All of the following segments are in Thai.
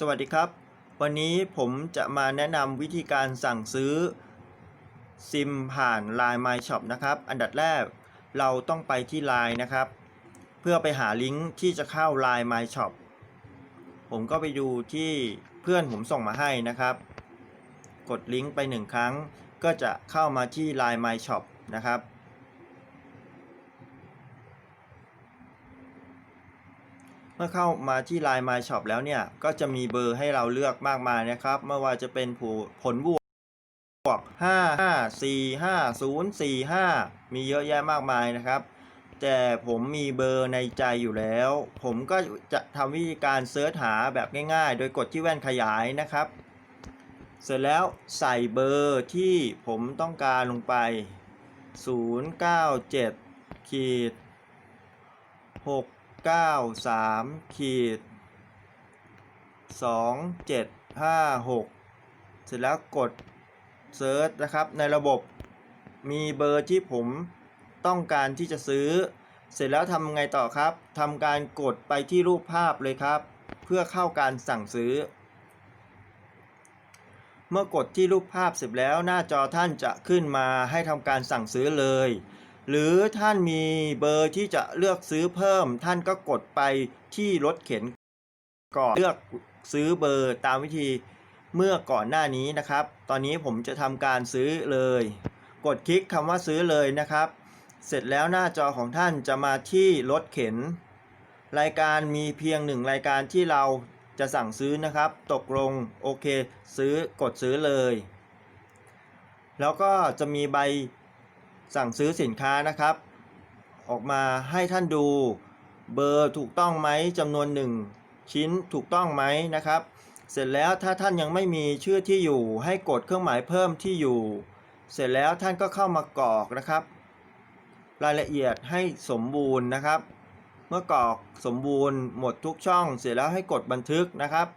สวัสดีครับ วันนี้ผมจะมาแนะนำวิธีการสั่งซื้อซิมผ่าน Line My Shop นะครับ อันดับแรกเราต้องไปที่ Line นะครับ เพื่อไปหาลิงก์ที่จะเข้า Line My Shop ผมก็ไปดูที่เพื่อนผมส่งมาให้นะครับ กดลิงก์ไปหนึ่งครั้ง ก็จะเข้ามาที่ Line My Shop นะครับ เมื่อเข้ามาที่ Line My Shop แล้วเนี่ย ก็จะมีเบอร์ให้เราเลือกมากมายนะครับ ไม่ว่าจะเป็นผู้ผลบวกบวก5 5 4 5 0 4 5 มีเยอะแยะมากมายนะครับ แต่ผมมีเบอร์ในใจอยู่แล้ว ผมก็จะทำวิธีการเซิร์ชหาแบบง่ายๆ โดยกดที่แว่นขยายนะครับ เสร็จแล้วใส่เบอร์ที่ผมต้องการลงไป 097ขีด6 9 3ขีด2 7 5 6เสร็จแล้วกดเซิร์ชนะครับในระบบมีเบอร์ที่ผมต้องการที่จะซื้อ เสร็จแล้วทำไงต่อครับทำการกดไปที่รูปภาพเลยครับ เพื่อเข้าการสั่งซื้อ เมื่อกดที่รูปภาพเสร็จแล้วหน้าจอท่านจะขึ้นมาให้ทำการสั่งซื้อเลย หรือท่านมีเบอร์ที่จะเลือกซื้อเพิ่ม ท่านก็กดไปที่รถเข็นก่อนเลือกซื้อเบอร์ตามวิธีเมื่อก่อนหน้านี้นะครับ ตอนนี้ผมจะทำการซื้อเลย กดคลิกคำว่าซื้อเลยนะครับ เสร็จแล้วหน้าจอของท่านจะมาที่รถเข็น รายการมีเพียงหนึ่งรายการที่เราจะสั่งซื้อนะครับ ตกลงโอเค ซื้อกดซื้อเลย แล้วก็จะมีใบ สั่งซื้อสินค้านะครับ ออกมาให้ท่านดูเบอร์ถูกต้องไหมจำนวนหนึ่งชิ้นถูกต้องไหมนะครับ เสร็จแล้วถ้าท่านยังไม่มีชื่อที่อยู่ ให้กดเครื่องหมายเพิ่มที่อยู่ เสร็จแล้วท่านก็เข้ามากรอกนะครับ รายละเอียดให้สมบูรณ์นะครับ เมื่อกรอกสมบูรณ์หมดทุกช่อง เสร็จแล้วให้กดบันทึกนะครับ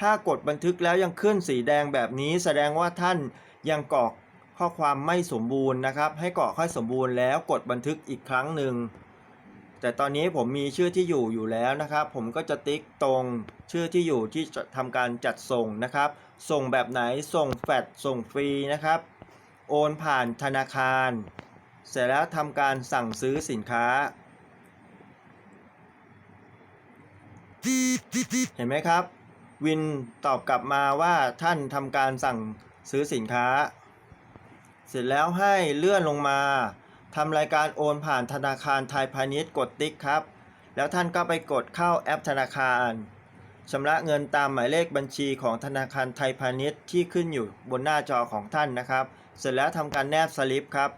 ถ้ากดบันทึกแล้วยังขึ้นสีแดงแบบนี้ แสดงว่าท่านยังกรอก ข้อความไม่สมบูรณ์นะครับ ให้กรอกให้สมบูรณ์แล้วกดบันทึกอีกครั้งหนึ่ง แต่ตอนนี้ผมมีชื่อที่อยู่อยู่แล้วนะครับ ผมก็จะติ๊กตรงชื่อที่อยู่ที่จะทำการจัดส่งนะครับ ส่งแบบไหนส่งแฟดส่งฟรีนะครับ โอนผ่านธนาคาร เสร็จแล้วทำการสั่งซื้อสินค้าเห็นไหมครับ วินตอบกลับมาว่าท่านทำการสั่งซื้อสินค้า เสร็จแล้วให้เลื่อนลงมาทำรายการโอนผ่านธนาคารไทยพาณิชย์กดติ๊กครับ แล้วท่านก็ไปกดเข้าแอปธนาคารชำระเงินตามหมายเลขบัญชีของธนาคารไทยพาณิชย์ที่ขึ้นอยู่บนหน้าจอของท่านนะครับ เสร็จแล้วทำการแนบสลิปครับ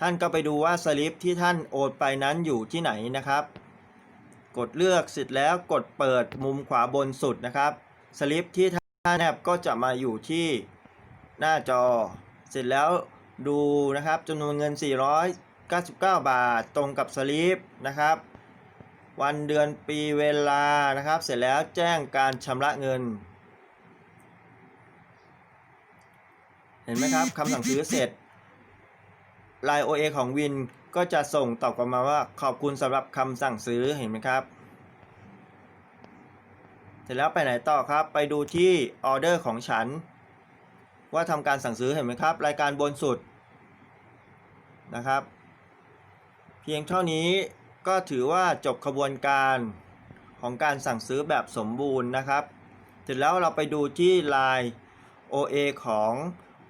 ท่านก็ไปดูว่าสลิปที่ท่านโอนไปนั้นอยู่ที่ไหนนะครับ กดเลือกเสร็จแล้วกดเปิดมุมขวาบนสุดนะครับ สลิปที่ ท่าแนบก็จะมาอยู่ที่หน้าจอ เสร็จแล้วดูนะครับจำนวนเงิน 499 บาทตรงกับสลิปนะครับ วันเดือนปีเวลานะครับ เสร็จแล้วแจ้งการชำระเงิน เห็นไหมครับคำสั่งซื้อเสร็จ Line OA ของวินก็จะส่งตอบกลับมาว่าขอบคุณสำหรับคำสั่งซื้อเห็นไหมครับ สร็จแล้วไปไหนต่อครับ ไปดูที่ออเดอร์ของฉัน ว่าทำการสั่งซื้อเห็นไหมครับ รายการบนสุดนะครับ เพียงเท่านี้ก็ถือว่าจบขบวนการของการสั่งซื้อแบบสมบูรณ์นะครับ เสร็จแล้วเราไปดูที่ Line OA ของ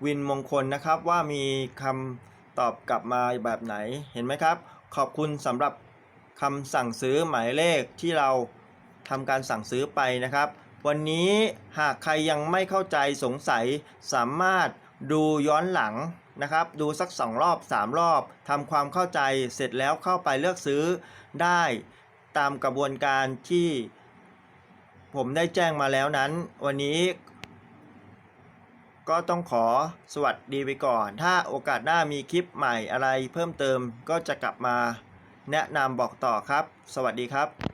วินมงคลนะครับว่ามีคำตอบกลับมาแบบไหนเห็นไหมครับ ขอบคุณสำหรับคำสั่งซื้อหมายเลขที่เรา ทำการสั่งซื้อไปนะครับ วันนี้หากใครยังไม่เข้าใจสงสัยสามารถดูย้อนหลังนะครับ ดูสัก 2 รอบ 3 รอบทำความเข้าใจเสร็จแล้วเข้าไปเลือกซื้อได้ตามกระบวนการที่ผมได้แจ้งมาแล้วนั้น วันนี้ก็ต้องขอสวัสดีไปก่อน ถ้าโอกาสหน้ามีคลิปใหม่อะไรเพิ่มเติมก็จะกลับมาแนะนำบอกต่อครับ สวัสดีครับ